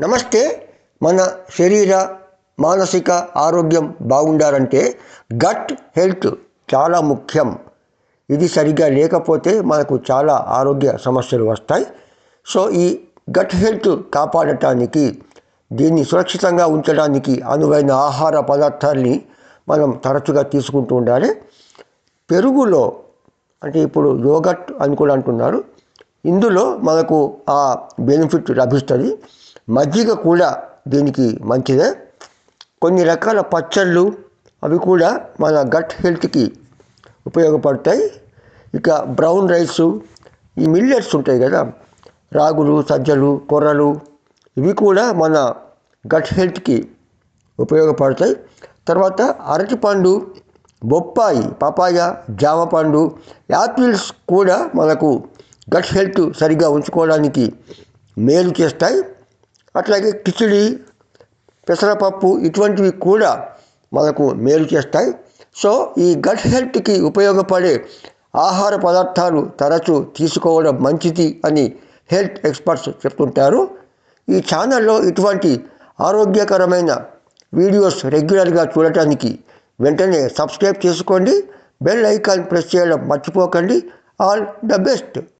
నమస్తే. మన శరీర మానసిక ఆరోగ్యం బాగుండాలంటే గట్ హెల్త్ చాలా ముఖ్యం. ఇది సరిగ్గా లేకపోతే మనకు చాలా ఆరోగ్య సమస్యలు వస్తాయి. సో ఈ గట్ హెల్త్ కాపాడటానికి దీన్ని సురక్షితంగా ఉంచడానికి అనువైన ఆహార పదార్థాల్ని మనం తరచుగా తీసుకుంటూ ఉండాలి. పెరుగులో అంటే ఇప్పుడు యోగట్ అని కూడా అంటున్నారు. ఇందులో మనకు ఆ బెనిఫిట్ లభిస్తుంది. మజ్జిగ కూడా దీనికి మంచిదే. కొన్ని రకాల పచ్చళ్ళు అవి కూడా మన గట్ హెల్త్కి ఉపయోగపడతాయి. ఇక బ్రౌన్ రైసు ఈ మిల్లెట్స్ ఉంటాయి కదా రాగులు సజ్జలు కొర్రలు ఇవి కూడా మన గట్ హెల్త్కి ఉపయోగపడతాయి. తర్వాత అరటిపండు బొప్పాయి పపాయ జామ పండు యాపిల్స్ కూడా మనకు గట్ హెల్త్ సరిగా ఉంచుకోవడానికి మేలు చేస్తాయి. అట్లాగే కిచిడి పెసరపప్పు ఇటువంటివి కూడా మనకు మేలు చేస్తాయి. సో ఈ గట్ హెల్త్కి ఉపయోగపడే ఆహార పదార్థాలు తరచూ తీసుకోవడం మంచిది అని హెల్త్ ఎక్స్పర్ట్స్ చెప్తుంటారు. ఈ ఛానల్లో ఇటువంటి ఆరోగ్యకరమైన వీడియోస్ రెగ్యులర్గా చూడటానికి వెంటనే సబ్స్క్రైబ్ చేసుకోండి. బెల్ ఐకాన్ ప్రెస్ చేయడం మర్చిపోకండి. All the best.